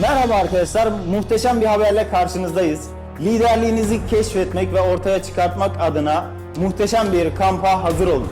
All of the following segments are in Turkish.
Merhaba arkadaşlar, muhteşem bir haberle karşınızdayız. Liderliğinizi keşfetmek ve ortaya çıkartmak adına muhteşem bir kampa hazır olun.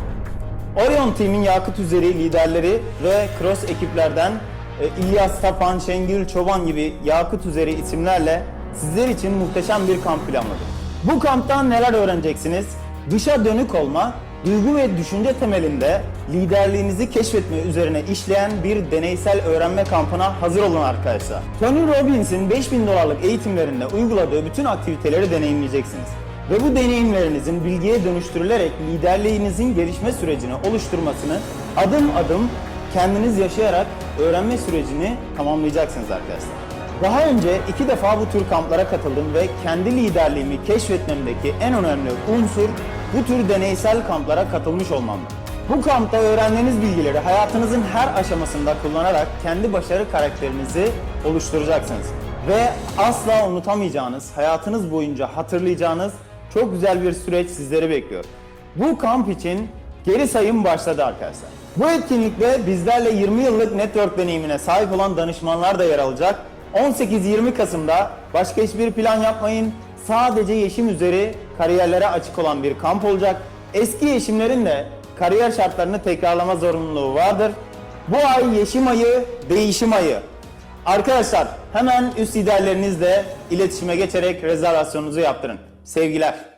Orion Team'in Yakıt Üzeri liderleri ve Cross ekiplerden e, İlyas Tapan, Şengül Çoban gibi Yakıt Üzeri isimlerle sizler için muhteşem bir kamp planladık. Bu kamptan neler öğreneceksiniz? Dışa dönük olma, duygu ve düşünce temelinde liderliğinizi keşfetme üzerine işleyen bir deneysel öğrenme kampına hazır olun arkadaşlar. Tony Robbins'in 5000 dolarlık eğitimlerinde uyguladığı bütün aktiviteleri deneyimleyeceksiniz. Ve bu deneyimlerinizin bilgiye dönüştürülerek liderliğinizin gelişme sürecini oluşturmasını adım adım kendiniz yaşayarak öğrenme sürecini tamamlayacaksınız arkadaşlar. Daha önce iki defa bu tür kamplara katıldım ve kendi liderliğimi keşfetmemdeki en önemli unsur bu tür deneysel kamplara katılmış olmamdı. Bu kampta öğrendiğiniz bilgileri hayatınızın her aşamasında kullanarak kendi başarı karakterinizi oluşturacaksınız. Ve asla unutamayacağınız, hayatınız boyunca hatırlayacağınız çok güzel bir süreç sizleri bekliyor. Bu kamp için geri sayım başladı arkadaşlar. Bu etkinlikte bizlerle 20 yıllık network deneyimine sahip olan danışmanlar da yer alacak. 18-20 Kasım'da başka hiçbir plan yapmayın. Sadece yeşim üzeri kariyerlere açık olan bir kamp olacak. Eski yeşimlerin de kariyer şartlarını tekrarlama zorunluluğu vardır. Bu ay yeşim ayı, değişim ayı. Arkadaşlar hemen üst liderlerinizle iletişime geçerek rezervasyonunuzu yaptırın. Sevgiler.